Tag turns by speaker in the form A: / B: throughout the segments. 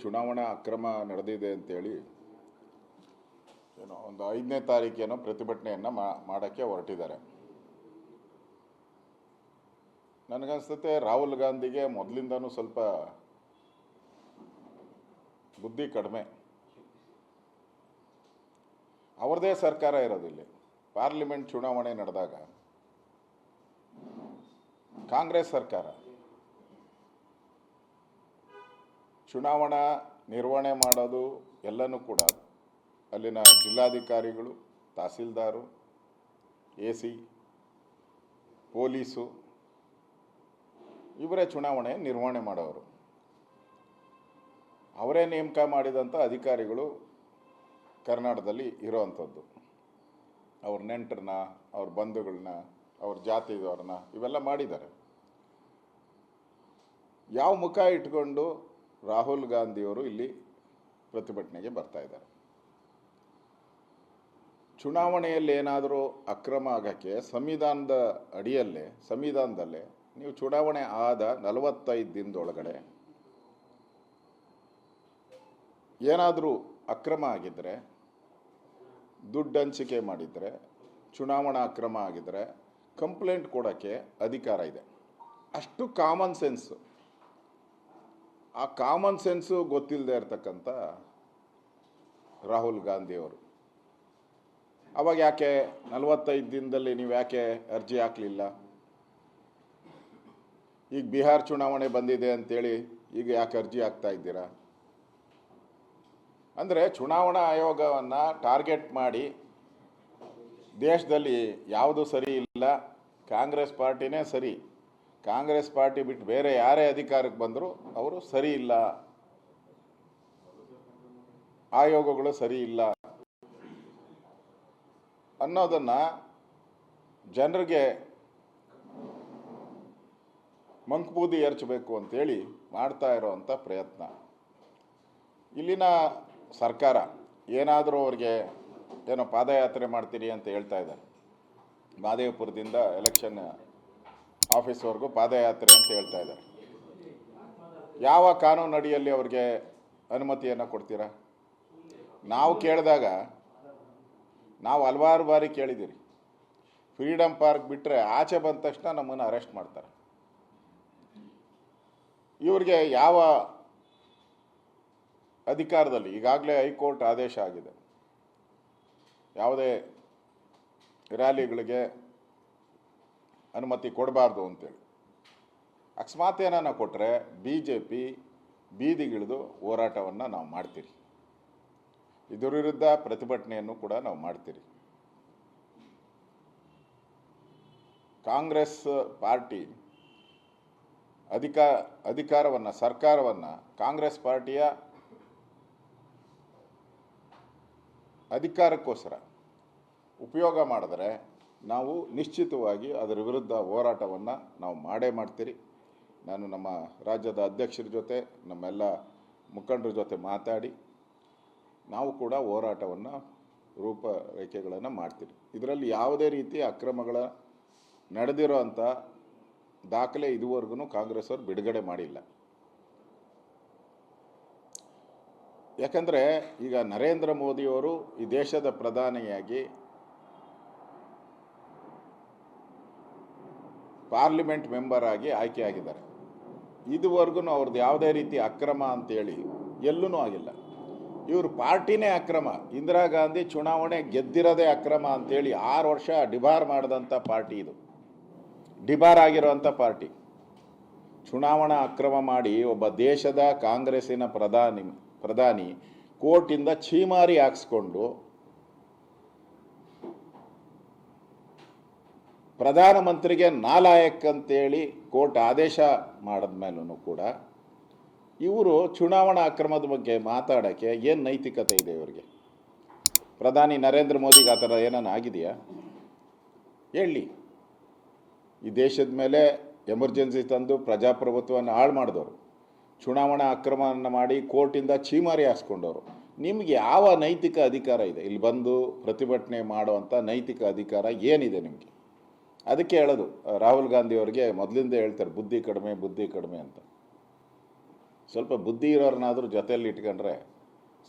A: ಚುನಾವಣಾ ಅಕ್ರಮ ನಡೆದಿದೆ ಅಂತೇಳಿ ಏನೋ ಒಂದು ಐದನೇ ತಾರೀಕೇನೋ ಪ್ರತಿಭಟನೆಯನ್ನು ಮಾಡೋಕ್ಕೆ ಹೊರಟಿದ್ದಾರೆ. ನನಗನ್ಸುತ್ತೆ ರಾಹುಲ್ ಗಾಂಧಿಗೆ ಮೊದಲಿಂದನೂ ಸ್ವಲ್ಪ ಬುದ್ಧಿ ಕಡಿಮೆ. ಅವ್ರದ್ದೇ ಸರ್ಕಾರ ಇರೋದಿಲ್ಲ. ಪಾರ್ಲಿಮೆಂಟ್ ಚುನಾವಣೆ ನಡೆದಾಗ ಕಾಂಗ್ರೆಸ್ ಸರ್ಕಾರ ಚುನಾವಣಾ ನಿರ್ವಹಣೆ ಮಾಡೋದು ಎಲ್ಲನೂ ಕೂಡ ಅಲ್ಲಿನ ಜಿಲ್ಲಾಧಿಕಾರಿಗಳು, ತಹಸೀಲ್ದಾರು, ಎ ಸಿ, ಪೊಲೀಸು, ಇವರೇ ಚುನಾವಣೆ ನಿರ್ವಹಣೆ ಮಾಡೋರು. ಅವರೇ ನೇಮಕ ಮಾಡಿದಂಥ ಅಧಿಕಾರಿಗಳು ಕರ್ನಾಟಕದಲ್ಲಿ ಇರೋವಂಥದ್ದು. ಅವ್ರ ನೆಂಟರನ್ನ, ಅವ್ರ ಬಂಧುಗಳನ್ನ ಅವ್ರ ಜಾತಿದವ್ರನ್ನ ಇವೆಲ್ಲ ಮಾಡಿದ್ದಾರೆ. ಯಾವ ಮುಖ ಇಟ್ಕೊಂಡು ರಾಹುಲ್ ಗಾಂಧಿಯವರು ಇಲ್ಲಿ ಪ್ರತಿಭಟನೆಗೆ ಬರ್ತಾ ಇದ್ದಾರೆ. ಚುನಾವಣೆಯಲ್ಲಿ ಏನಾದರೂ ಅಕ್ರಮ ಆಗೋಕ್ಕೆ ಸಂವಿಧಾನದ ಅಡಿಯಲ್ಲೇ, ಸಂವಿಧಾನದಲ್ಲೇ ನೀವು ಚುನಾವಣೆ ಆದ ನಲವತ್ತೈದು ದಿನದೊಳಗಡೆ ಏನಾದರೂ ಅಕ್ರಮ ಆಗಿದ್ದರೆ ದುಡ್ಡು ಹಂಚಿಕೆ ಮಾಡಿದರೆ, ಚುನಾವಣಾ ಅಕ್ರಮ ಆಗಿದ್ದರೆ ಕಂಪ್ಲೇಂಟ್ ಕೊಡೋಕ್ಕೆ ಅಧಿಕಾರ ಇದೆ. ಅಷ್ಟು ಕಾಮನ್ ಸೆನ್ಸು ಆ ಕಾಮನ್ ಸೆನ್ಸು ಗೊತ್ತಿಲ್ಲದೆ ಇರ್ತಕ್ಕಂಥ ರಾಹುಲ್ ಗಾಂಧಿಯವರು. ಅವಾಗ ಯಾಕೆ ನಲವತ್ತೈದು ದಿನದಲ್ಲಿ ನೀವು ಯಾಕೆ ಅರ್ಜಿ ಹಾಕಲಿಲ್ಲ? ಈಗ ಬಿಹಾರ್ ಚುನಾವಣೆ ಬಂದಿದೆ ಅಂತೇಳಿ ಈಗ ಯಾಕೆ ಅರ್ಜಿ ಹಾಕ್ತಾ ಇದ್ದೀರಾ? ಅಂದರೆ ಚುನಾವಣಾ ಆಯೋಗವನ್ನು ಟಾರ್ಗೆಟ್ ಮಾಡಿ ದೇಶದಲ್ಲಿ ಯಾವುದು ಸರಿ ಇಲ್ಲ, ಕಾಂಗ್ರೆಸ್ ಪಾರ್ಟಿನೇ ಸರಿ ಕಾಂಗ್ರೆಸ್ ಪಾರ್ಟಿ ಬಿಟ್ಟು ಬೇರೆ ಯಾರೇ ಅಧಿಕಾರಕ್ಕೆ ಬಂದರೂ ಅವರು ಸರಿ ಇಲ್ಲ. ಆಯೋಗಗಳು ಸರಿ ಇಲ್ಲ. ಅನ್ನೋದನ್ನು ಜನರಿಗೆ ಮಂಕ್ಬೂದಿ ಎರಚಬೇಕು ಅಂತೇಳಿ ಮಾಡ್ತಾ ಇರೋವಂಥ ಪ್ರಯತ್ನ. ಇಲ್ಲಿನ ಸರ್ಕಾರ ಏನಾದರೂ ಅವ್ರಿಗೆ ಏನೋ ಪಾದಯಾತ್ರೆ ಮಾಡ್ತೀರಿ ಅಂತ ಹೇಳ್ತಾ ಇದ್ದಾರೆ. ಮಾದೇವಪುರದಿಂದ ಎಲೆಕ್ಷನ್ ಆಫೀಸ್ವರೆಗೂ ಪಾದಯಾತ್ರೆ ಅಂತ ಹೇಳ್ತಾ ಇದ್ದಾರೆ. ಯಾವ ಕಾನೂನು ಅಡಿಯಲ್ಲಿ ಅವ್ರಿಗೆ ಅನುಮತಿಯನ್ನು ಕೊಡ್ತೀರಾ? ನಾವು ಕೇಳಿದಾಗ, ನಾವು ಹಲವಾರು ಬಾರಿ ಕೇಳಿದ್ದೀರಿ. ಫ್ರೀಡಮ್ ಪಾರ್ಕ್ ಬಿಟ್ಟರೆ ಆಚೆ ಬಂದ ತಕ್ಷಣ ನಮ್ಮನ್ನು ಅರೆಸ್ಟ್ ಮಾಡ್ತಾರೆ. ಇವ್ರಿಗೆ ಯಾವ ಅಧಿಕಾರದಲ್ಲಿ, ಈಗಾಗಲೇ ಹೈಕೋರ್ಟ್ ಆದೇಶ ಆಗಿದೆ. ಯಾವುದೇ ರ್ಯಾಲಿಗಳಿಗೆ ಅನುಮತಿ ಕೊಡಬಾರ್ದು ಅಂತೇಳಿ. ಅಕಸ್ಮಾತ್ ಏನನ್ನ ಕೊಟ್ಟರೆ ಬಿ ಜೆ ಪಿ ಬೀದಿಗಿಳಿದು ಹೋರಾಟವನ್ನು ನಾವು ಮಾಡ್ತೀರಿ. ಇದರ ವಿರುದ್ಧ ಪ್ರತಿಭಟನೆಯನ್ನು ಕೂಡ ನಾವು ಮಾಡ್ತೀರಿ. ಕಾಂಗ್ರೆಸ್ ಪಾರ್ಟಿ ಅಧಿಕ, ಅಧಿಕಾರವನ್ನು, ಸರ್ಕಾರವನ್ನು ಕಾಂಗ್ರೆಸ್ ಪಾರ್ಟಿಯ ಅಧಿಕಾರಕ್ಕೋಸ್ಕರ ಉಪಯೋಗ ಮಾಡಿದ್ರೆ ನಾವು ನಿಶ್ಚಿತವಾಗಿ ಅದರ ವಿರುದ್ಧ ಹೋರಾಟವನ್ನು ನಾವು ಮಾಡೇ ಮಾಡ್ತೀರಿ. ನಾನು ನಮ್ಮ ರಾಜ್ಯದ ಅಧ್ಯಕ್ಷರ ಜೊತೆ, ನಮ್ಮೆಲ್ಲ ಮುಖಂಡರ ಜೊತೆ ಮಾತಾಡಿ, ನಾವು ಕೂಡ ಹೋರಾಟವನ್ನು ರೂಪರೇಖೆಗಳನ್ನು ಮಾಡ್ತೀರಿ. ಇದರಲ್ಲಿ ಯಾವುದೇ ರೀತಿ ಅಕ್ರಮಗಳ ನಡೆದಿರೋ ಅಂಥ ದಾಖಲೆ ಇದುವರೆಗೂ ಕಾಂಗ್ರೆಸ್ ಅವರು ಬಿಡುಗಡೆ ಮಾಡಿಲ್ಲ. ಯಾಕಂದರೆ ಈಗ ನರೇಂದ್ರ ಮೋದಿಯವರು ಈ ದೇಶದ ಪ್ರಧಾನಿಯಾಗಿ ಪಾರ್ಲಿಮೆಂಟ್ ಮೆಂಬರ್ ಆಗಿ ಆಯ್ಕೆಯಾಗಿದ್ದಾರೆ ಇದುವರೆಗೂ ಅವ್ರದ್ದು ಯಾವುದೇ ರೀತಿ ಅಕ್ರಮ ಅಂತೇಳಿ ಎಲ್ಲೂ ಆಗಿಲ್ಲ. ಇವರು ಪಾರ್ಟಿನೇ ಅಕ್ರಮ. ಇಂದಿರಾ ಗಾಂಧಿ ಚುನಾವಣೆ ಗೆದ್ದಿರೋದೇ ಅಕ್ರಮ ಅಂತೇಳಿ ಆರು ವರ್ಷ ಡಿಬಾರ್ ಮಾಡಿದಂಥ ಪಾರ್ಟಿ ಇದು. ಡಿಬಾರ್ ಆಗಿರುವಂಥ ಪಾರ್ಟಿ. ಚುನಾವಣಾ ಅಕ್ರಮ ಮಾಡಿ ಒಬ್ಬ ದೇಶದ ಕಾಂಗ್ರೆಸ್ಸಿನ ಪ್ರಧಾನಿ ಪ್ರಧಾನಿ ಕೋರ್ಟಿಂದ ಛೀಮಾರಿ ಹಾಕ್ಸ್ಕೊಂಡು ಪ್ರಧಾನಮಂತ್ರಿಗೆ ನಾಲಾಯಕ್ ಅಂತೇಳಿ ಕೋರ್ಟ್ ಆದೇಶ ಮಾಡಿದ್ಮೇಲೂ ಕೂಡ ಇವರು ಚುನಾವಣಾ ಅಕ್ರಮದ ಬಗ್ಗೆ ಮಾತಾಡೋಕ್ಕೆ ಏನು ನೈತಿಕತೆ ಇದೆ ಇವರಿಗೆ? ಪ್ರಧಾನಿ ನರೇಂದ್ರ ಮೋದಿಗೆ ಆ ಥರ ಏನಾನ ಆಗಿದೆಯಾ? ಹೇಳಿ. ಈ ದೇಶದ ಮೇಲೆ ಎಮರ್ಜೆನ್ಸಿ ತಂದು ಪ್ರಜಾಪ್ರಭುತ್ವವನ್ನು ಹಾಳು ಮಾಡಿದವರು. ಚುನಾವಣಾ ಅಕ್ರಮವನ್ನು ಮಾಡಿ ಕೋರ್ಟಿಂದ ಚೀಮಾರಿ ಹಾಸ್ಕೊಂಡವರು. ನಿಮಗೆ ಯಾವ ನೈತಿಕ ಅಧಿಕಾರ ಇದೆ? ಇಲ್ಲಿ ಬಂದು ಪ್ರತಿಭಟನೆ ಮಾಡುವಂಥ ನೈತಿಕ ಅಧಿಕಾರ ಏನಿದೆ ನಿಮಗೆ? ಅದಕ್ಕೆ ಹೇಳೋದು ರಾಹುಲ್ ಗಾಂಧಿ ಅವರಿಗೆ ಮೊದಲಿಂದ ಹೇಳ್ತಾರೆ, ಬುದ್ಧಿ ಕಡಿಮೆ ಬುದ್ಧಿ ಕಡಿಮೆ ಅಂತ. ಸ್ವಲ್ಪ ಬುದ್ಧಿ ಇರೋರನ್ನಾದರೂ ಜೊತೆಯಲ್ಲಿ ಇಟ್ಕೊಂಡ್ರೆ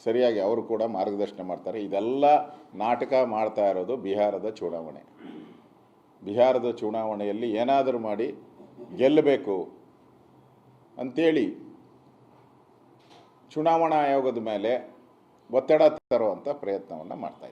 A: ಸರಿಯಾಗಿ ಅವರು ಕೂಡ ಮಾರ್ಗದರ್ಶನ ಮಾಡ್ತಾರೆ. ಇದೆಲ್ಲ ನಾಟಕ ಮಾಡ್ತಾ ಇರೋದು ಬಿಹಾರದ ಚುನಾವಣೆ. ಬಿಹಾರದ ಚುನಾವಣೆಯಲ್ಲಿ ಏನಾದರೂ ಮಾಡಿ ಗೆಲ್ಲಬೇಕು ಅಂಥೇಳಿ ಚುನಾವಣಾ ಆಯೋಗದ ಮೇಲೆ ಒತ್ತಡ ತರುವಂಥ ಪ್ರಯತ್ನವನ್ನು ಮಾಡ್ತಾ